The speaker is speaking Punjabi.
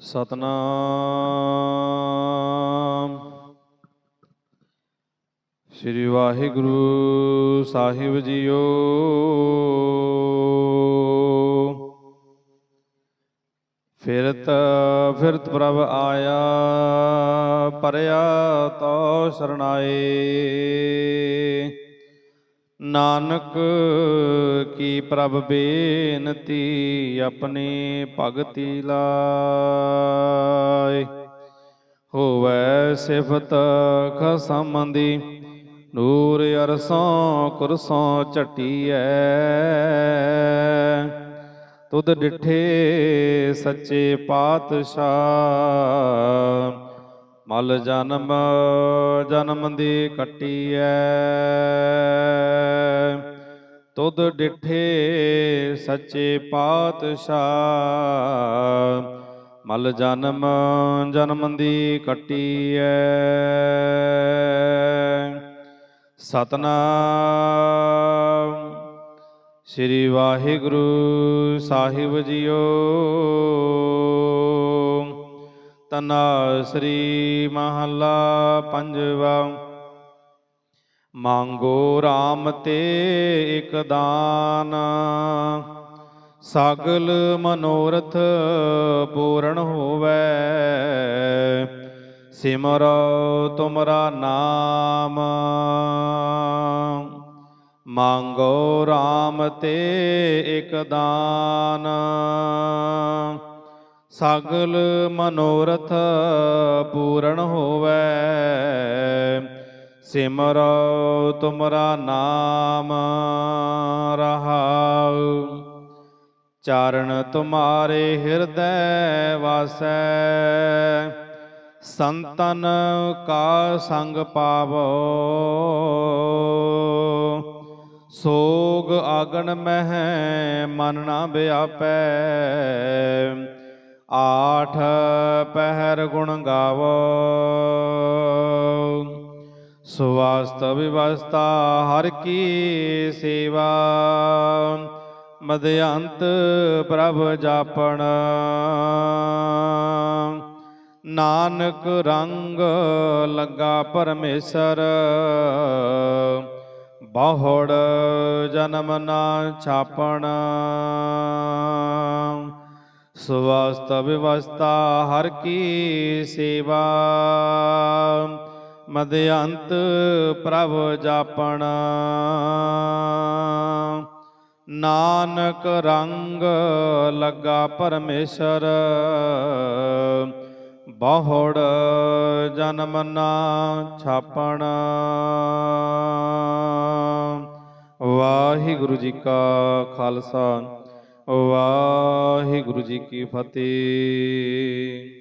ਸਤਨਾਮ। ਸ੍ਰੀ ਵਾਹਿਗੁਰੂ ਸਾਹਿਬ ਜੀਓ। ਫਿਰਤ ਫਿਰਤ ਪ੍ਰਭ ਆਇਆ ਪਰਿਆ ਤੋ ਸਰਣਾਏ ਨਾਨਕ, ਕੀ ਪ੍ਰਭ ਬੇਨਤੀ ਆਪਣੀ ਭਗਤੀ ਲਾਏ? ਹੋਵੇ ਸਿਫਤ ਖਸਮ ਦੀ ਨੂਰ ਅਰਸੋਂ ਕੁਰਸੋਂ ਝਟੀਐ। ਤੁਧ ਡਿਠੇ ਸੱਚੇ ਪਾਤਸ਼ਾਹ, ਮਲ ਜਨਮ ਜਨਮ ਦੀ ਕੱਟੀਐ। ਤੁਧ ਡਿਠੇ ਸੱਚੇ ਪਾਤਸ਼ਾਹ, ਮਲ ਜਨਮ ਜਨਮ ਦੀ ਕੱਟੀਐ। ਸਤਨਾਮ ਸ੍ਰੀ ਵਾਹਿਗੁਰੂ ਸਾਹਿਬ ਜੀਓ। ਤਨਾ ਸ੍ਰੀ ਮਹੱਲਾ ਪੰਜਵਾ ਮੰਗੋ RAM ਤੇ ਇਕ ਦਾਨ। ਸਗਲ ਮਨੋਰਥ ਪੂਰਨ ਹੋਵੇ। ਸਿਮਰੋ ਤੁਮਰਾ ਨਾਮ। ਮੰਗੋ RAM ਤੇ ਇਕ ਦਾਨ। ਸਗਲ ਮਨੋਰਥ ਪੂਰਨ ਹੋਵੇ। ਸਿਮਰੋ ਤੁਮਰਾ ਨਾਮ ਰਹਾਉ। ਚਾਰਨ ਤੁਮਾਰੇ ਹਿਰਦੈ ਵਾਸੈ। ਸੰਤਨ ਕਾ ਸੰਗ ਪਾਵੋ। ਸੋਗ ਆਗਣ ਮਹਿ ਮਨ ਨਾ ਵਿਆਪੈ। ਆਠ ਪਹਿਰ ਗੁਣ ਗਾਵੋ। ਸੁਵਾਸਤ ਵਿਵਸਥਾ ਹਰ ਕੀ ਸੇਵਾ। ਮਦਿਅੰਤ ਪ੍ਰਭ ਜਾਪਣ। ਨਾਨਕ ਰੰਗ ਲੱਗਾ ਪਰਮੇਸ਼ਰ। ਬਹੁੜ ਜਨਮ ਨਾ ਛਾਪਣ। ਸੁਵਸਤ ਵਿਵਸਥਾ ਹਰ ਕੀ ਸੇਵਾ। ਮਦਿਅੰਤ ਪ੍ਰਭ ਜਾਪਣ। ਨਾਨਕ ਰੰਗ ਲੱਗਾ ਪਰਮੇਸ਼ਰ, ਬਹੁੜ ਜਨਮ ਨਾ ਛਾਪਣ। ਵਾਹਿਗੁਰੂ ਜੀ ਕਾ ਖਾਲਸਾ, ਵਾਹਿਗੁਰੂ ਜੀ ਕੀ ਫਤਿਹ।